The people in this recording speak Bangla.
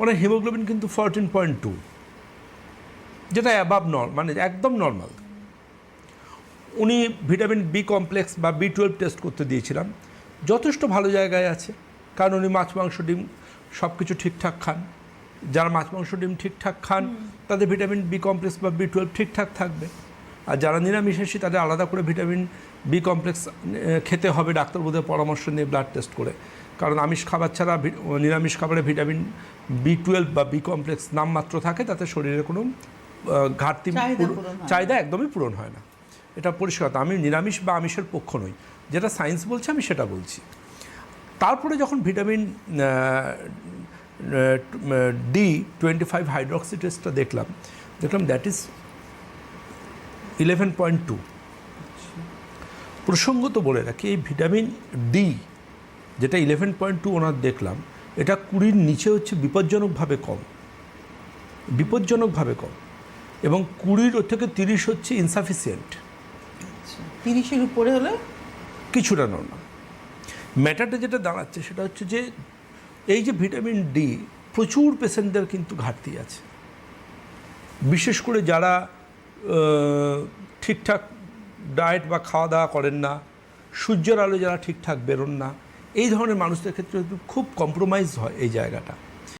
ওনার হিমোগ্লোবিন কিন্তু ফোরটিন পয়েন্ট টু যেটা অ্যাবাভ নর মানে একদম নর্মাল উনি ভিটামিন বি কমপ্লেক্স বা বি টুয়েলভ টেস্ট করতে দিয়েছিলাম। যথেষ্ট ভালো জায়গায় আছে কারণ উনি মাছ মাংস ডিম সব কিছু ঠিকঠাক খান। যারা মাছ মাংস ডিম ঠিকঠাক খান তাদের ভিটামিন বি কমপ্লেক্স বা বি টুয়েলভ ঠিকঠাক থাকবে। আর যারা নিরামিষাশী তাদের আলাদা করে ভিটামিন বি কমপ্লেক্স খেতে হবে ডাক্তারবাবুদের পরামর্শ নিয়ে ব্লাড টেস্ট করে। কারণ আমিষ খাবার ছাড়া নিরামিষ খাবারে ভিটামিন বি টুয়েলভ বা বি কমপ্লেক্স নামমাত্র থাকে তাতে শরীরে কোনো ঘাটতি চাহিদা একদমই পূরণ হয় না। এটা পরিষ্কার আমি নিরামিষ বা আমিষের পক্ষ নই। যেটা সায়েন্স বলছে আমি সেটা বলছি। তারপরে যখন vitamin D twenty five hydroxy টেস্টটা দেখলাম দেখলাম that is eleven point two প্রসঙ্গত বলে রাখি এই ভিটামিন ডি যেটা ইলেভেন পয়েন্ট টু ওনার দেখলাম এটা কুড়ির নিচে হচ্ছে বিপজ্জনকভাবে কম। বিপজ্জনকভাবে কম। এবং কুড়ির ওর থেকে তিরিশ হচ্ছে ইনসাফিসিয়েন্ট তিরিশের উপরে হলে? কিছুটা নর্মাল ম্যাটারটা যেটা দাঁড়াচ্ছে সেটা হচ্ছে যে এই যে ভিটামিন ডি প্রচুর পেশেন্টদের কিন্তু ঘাটতি আছে। বিশেষ করে যারা ঠিকঠাক ডায়েট বা খাওয়া দাওয়া করেন না, সূর্যের আলো যারা ঠিকঠাক বেরোন না, এই ধরনের মানুষদের ক্ষেত্রে খুব কম্প্রোমাইজ হয় এই জায়গাটা।